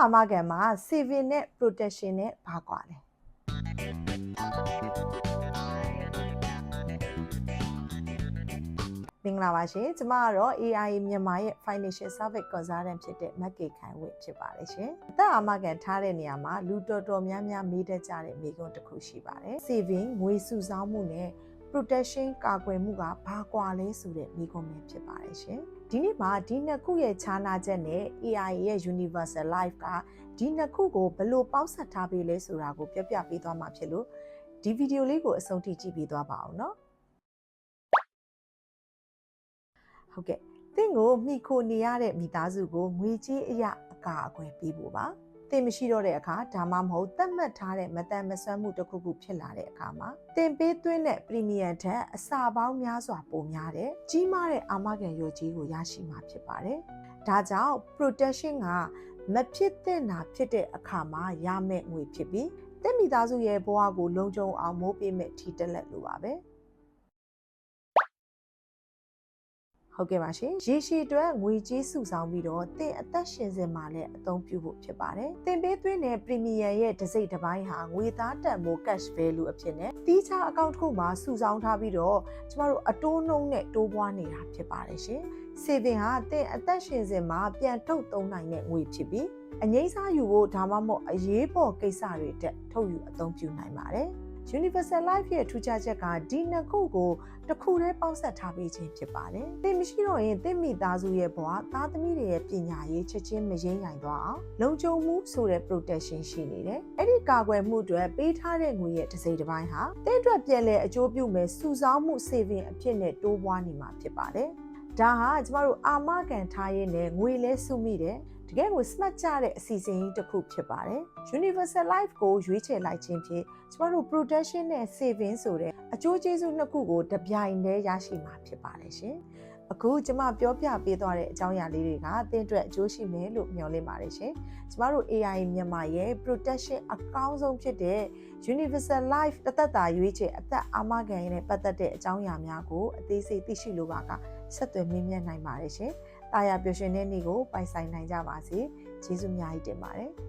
အာမခံမှာ saving နဲ့ protection နဲ့ဘာကွာလဲမင်္ဂလာပါရှင်ကျမကတော့ AI မြန်မာရဲ့ financial service consultant ဖြစ်တဲ့မက်ကေခိုင်ဝေဖြစ်ပါတယ်ရှင်အသက်အာမခံထားတဲ့နေရာမှာလူတော်တော်များများမေးတတ်ကြတဲ့မိကွန်းတစ်ခုရှိပါတယ် saving ငွေစုဆောင်းမှုနဲ့ protection ကာကွယ်မှုကဘာကွာလဲဆိုတဲ့မိကွန်းပဲဖြစ်ပါတယ်ရှင်ဒီနေ့မှာဒီနှစ်ခုရဲ့ခြားနာချက်နဲ့ AI ရဲ့ universal life ကဒီနှစ်ခုကိုဘယ်လိုပေါင်းစပ်ထားပေးလဲဆိုတာကိုပြပြပေးသွားမှာဖြစ်လို့ဒီဗီဒီယိုလေးကိုအဆုံးထိကြည့်ပြီးသွားပါအောင်နော်ဟုတ်ကဲ့တင့်ကိုမိခိုနေရတဲ့မိသားစုကိုငွေကြေးအရာအကာအကွယ်ပေးဖို့ပါ တင်မရှိတော့တဲ့အခါဒါမှမဟုတ်သတ်မှတ်ထားတဲ့မတန်မဆွမ်းမှုတစ်ခုခုဖြစ်လာတဲ့အခါမှာတင်ပေးသွင်းတဲ့ပရီမီယံထက်အစာပေါင်းများစွာပိုများတဲ့ကြီးမားတဲ့အာမခံရွက်ကြီးကိုရရှိမှာဖြစ်ပါတယ်။ဒါကြောင့် protection ကမဖြစ်တဲ့နာဖြစ်တဲ့အခါမှာရမယ့်ငွေဖြစ်ပြီးတက်မိသားစုရဲ့ဘဝကိုလုံခြုံအောင်မိုးပေးမဲ့ထီတက်လက်လိုပါပဲ။ ဟုတ်ကဲ့ပါရှင်ရေရှည်အတွက်ငွေကြေးစုဆောင်းပြီးတော့တင်အသက်ရှင်စင်မှာလည်းအသုံးပြုဖို့ဖြစ်ပါတယ်တင်ပေးသွင်းတဲ့ premium ရဲ့တစ်စိတ်တစ်ပိုင်းဟာငွေသားတန်ဖိုး cash value အဖြစ်နဲ့တီးခြားအကောင့်တစ်ခုမှာစုဆောင်းထားပြီးတော့ကျမတို့အတိုးနှုံးနဲ့တိုးပွားနေတာဖြစ်ပါတယ်ရှင် saving ဟာတင်အသက်ရှင်စင်မှာပြန်ထုတ်သုံးနိုင်တဲ့ငွေဖြစ်ပြီးအငိမ့်စားယူဖို့ဒါမှမဟုတ်အရေးပေါ်ကိစ္စတွေတက်ထုတ်ယူအသုံးပြုနိုင်ပါတယ် Universal Life ရဲ့ထူးခြားချက်ကဒီနှစ်ခုကိုတစ်ခုတည်းပေါင်းစပ်ထားပေးခြင်းဖြစ်ပါတယ်။သင်မရှိတော့ရင်သင်မိသားစုရဲ့ဘဝသားသမီးတွေရဲ့ပညာရေးချက်ချင်းမရင်းရိုင်သွားအောင်လုံခြုံမှုဆိုတဲ့ protection ရှိနေတယ်။အဲ့ဒီကာကွယ်မှုတွေပေးထားတဲ့ငွေရဲ့တစ်စိတ်တစ်ပိုင်းဟာသင်အတွက်ပြန်လည်အကျိုးပြုမယ်စုဆောင်းမှု saving အဖြစ်နဲ့တိုးပွားနေမှာဖြစ်ပါတယ်။ ဒါဟာကျမတို့အာမခံထားရင်းနဲ့ငွေလဲစုမိတယ်တကယ်ကို smart ကြတဲ့အစီအစဉ်ကြီးတစ်ခုဖြစ်ပါတယ်။ Universal Life ကိုရွေးချယ်လိုက်ခြင်းဖြင့်ကျမတို့ protection နဲ့ saving ဆိုတဲ့အကျိုးကျေးဇူးနှစ်ခုကိုတပြိုင်တည်းရရှိမှာဖြစ်ပါတယ်ရှင်။ အခုကျမပြောပြပေးသွားတဲ့အကြောင်းအရာလေးတွေကအသင်အတွက်အကျိုးရှိမယ်လို့မျှော်လင့်ပါတယ်ရှင်။ကျမတို့ AI မြန်မာရဲ့ protection အကောင်းဆုံးဖြစ်တဲ့ Universal Life တသက်တာရွေးချယ်အသက်အာမခံရတဲ့ပတ်သက်တဲ့အကြောင်းအရာများကိုအသေးစိတ်သိရှိလိုပါကဆက်သွယ်မေးမြန်းနိုင်ပါတယ်ရှင်။တာယာပျော်ရွှင်တဲ့နေ့ကိုပိုင်ဆိုင်နိုင်ကြပါစေ။ကျေးဇူးအများကြီးတင်ပါတယ်။